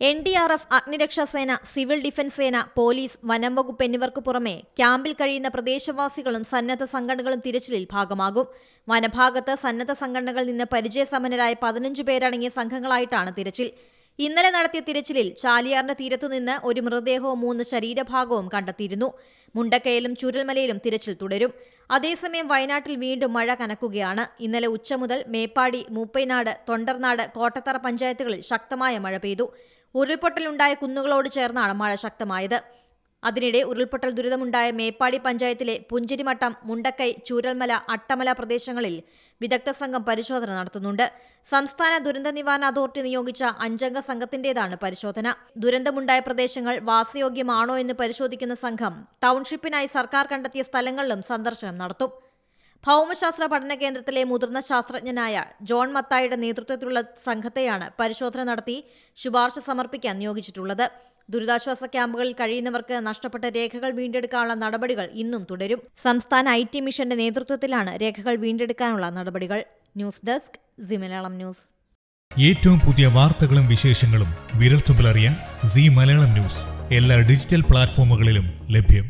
N D R F അഗ്നിരക്ഷാസേന civil defence സേന police വനം വകുപ്പ് എന്നിവർക്ക് പുറമെ ക്യാമ്പിൽ കഴിയുന്ന പ്രദേശവാസികളും സന്നദ്ധ സംഘടനകളും തിരച്ചിലിൽ ഭാഗമാകും. വനഭാഗത്ത് സന്നദ്ധ സംഘടനകളിൽ നിന്ന് പരിചയസമ്പന്നരായ പതിനഞ്ച് പേരടങ്ങിയ സംഘങ്ങളായിട്ടാണ് തിരച്ചിൽ. ഇന്നലെ നടത്തിയ തിരച്ചിലിൽ ചാലിയാറിന്റെ തീരത്തുനിന്ന് ഒരു മൃതദേഹവും മൂന്ന് ശരീരഭാഗവും കണ്ടെത്തിയിരുന്നു. മുണ്ടക്കയിലും ചുരൽമലയിലും തിരച്ചിൽ തുടരും. അതേസമയം വയനാട്ടിൽ വീണ്ടും മഴ കനക്കുകയാണ്. ഇന്നലെ ഉച്ച മുതൽ മേപ്പാടി മൂപ്പൈനാട് തൊണ്ടർനാട് കോട്ടത്തറ പഞ്ചായത്തുകളിൽ ശക്തമായ മഴ പെയ്തു. ഉരുൾപൊട്ടലുണ്ടായ കുന്നുകളോട് ചേർന്നാണ് മഴ ശക്തമായത്. അതിനിടെ ഉരുൾപൊട്ടൽ ദുരിതമുണ്ടായ മേപ്പാടി പഞ്ചായത്തിലെ പുഞ്ചിരിമട്ടം മുണ്ടക്കൈ ചൂരൽമല അട്ടമല പ്രദേശങ്ങളിൽ വിദഗ്ധ സംഘം പരിശോധന നടത്തുന്നുണ്ട്. സംസ്ഥാന ദുരന്ത നിവാരണ അതോറിറ്റി നിയോഗിച്ച അഞ്ചംഗ സംഘത്തിന്റേതാണ് പരിശോധന. ദുരന്തമുണ്ടായ പ്രദേശങ്ങൾ വാസയോഗ്യമാണോ എന്ന് പരിശോധിക്കുന്ന സംഘം ടൗൺഷിപ്പിനായി സർക്കാർ കണ്ടെത്തിയ സ്ഥലങ്ങളിലും സന്ദർശനം നടത്തും. ഭൗമശാസ്ത്ര പഠന കേന്ദ്രത്തിലെ മുതിർന്ന ശാസ്ത്രജ്ഞനായ ജോൺ മത്തായുടെ നേതൃത്വത്തിലുള്ള സംഘത്തെയാണ് പരിശോധന നടത്തി ശുപാർശ സമർപ്പിക്കാൻ നിയോഗിച്ചിട്ടുള്ളത്. ദുരിതാശ്വാസ ക്യാമ്പുകളിൽ കഴിയുന്നവർക്ക് നഷ്ടപ്പെട്ട രേഖകൾ വീണ്ടെടുക്കാനുള്ള നടപടികൾ ഇന്നും തുടരും. സംസ്ഥാന ഐ ടി മിഷന്റെ നേതൃത്വത്തിലാണ് രേഖകൾ വീണ്ടെടുക്കാനുള്ള നടപടികൾ. News desk C Malayalam news. ഏറ്റവും പുതിയ വാർത്തകളും വിശേഷങ്ങളും വിരൽത്തുമ്പിലറിയാൻ സി മലയാളം ന്യൂസ്. എല്ലാ ഡിജിറ്റൽ പ്ലാറ്റ്ഫോമുകളിലും ലഭ്യം.